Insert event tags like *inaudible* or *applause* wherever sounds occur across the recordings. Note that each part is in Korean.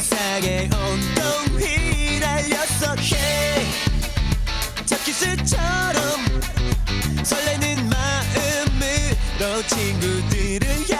세상에 온통 휘날렸어 y 잡기스처럼 설레는 마음으로 친구들을 향해.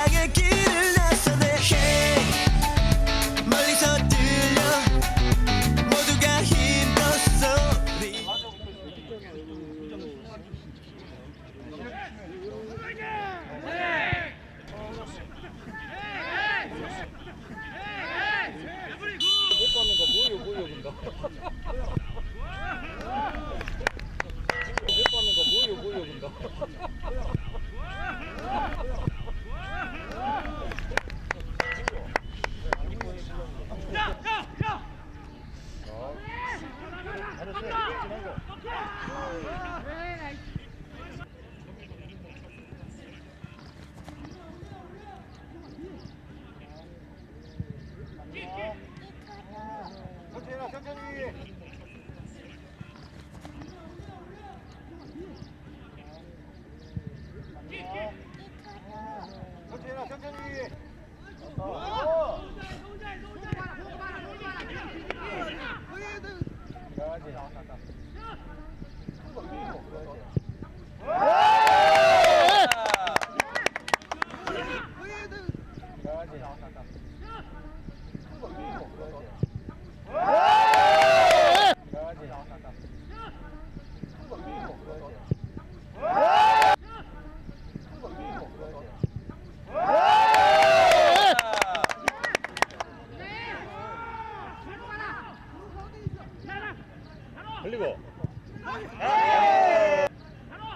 흘리고.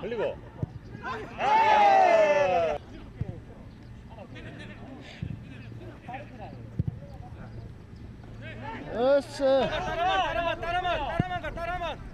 흘리고. 어스 따라만 따라만 따라만 가 따라만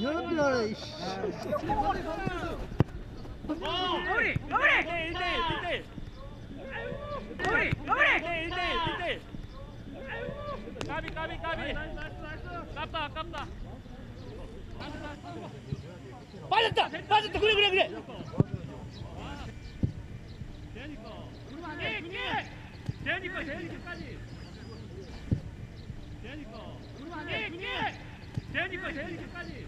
연 별 연별 까비 까비 까비 깝다 아깝다 빠졌다! 빠졌다! 그래 그래 그래 재현이 거 재현이 거까지 재현이 거 재현이 거 재현이 거까지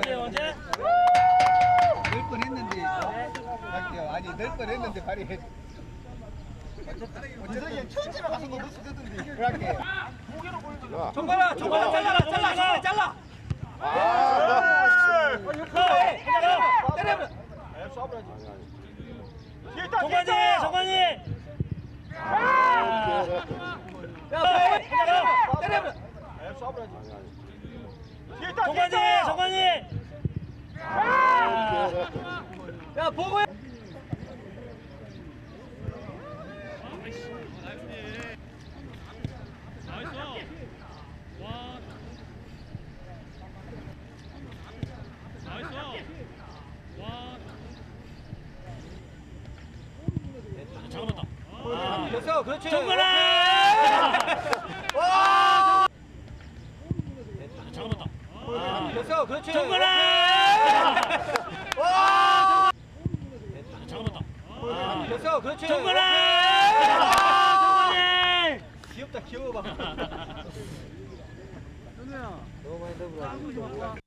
언제 언제 늘 뻔했는데 아니 늘 뻔했는데 발이 어쩌다 천지로 가서 너무 쓰던데. 그렇게. 정관아 정관아 잘라 잘라 잘라 때려. 정관이 정관이. 야 때려 정관이 정관이. 야 보고 됐어. 그렇지. 정관아 됐어. 그렇지. 정관아 됐어. 그렇지. 정근아! 귀엽다. 귀여워 봐. *laughs* 너무 많이 넣어버려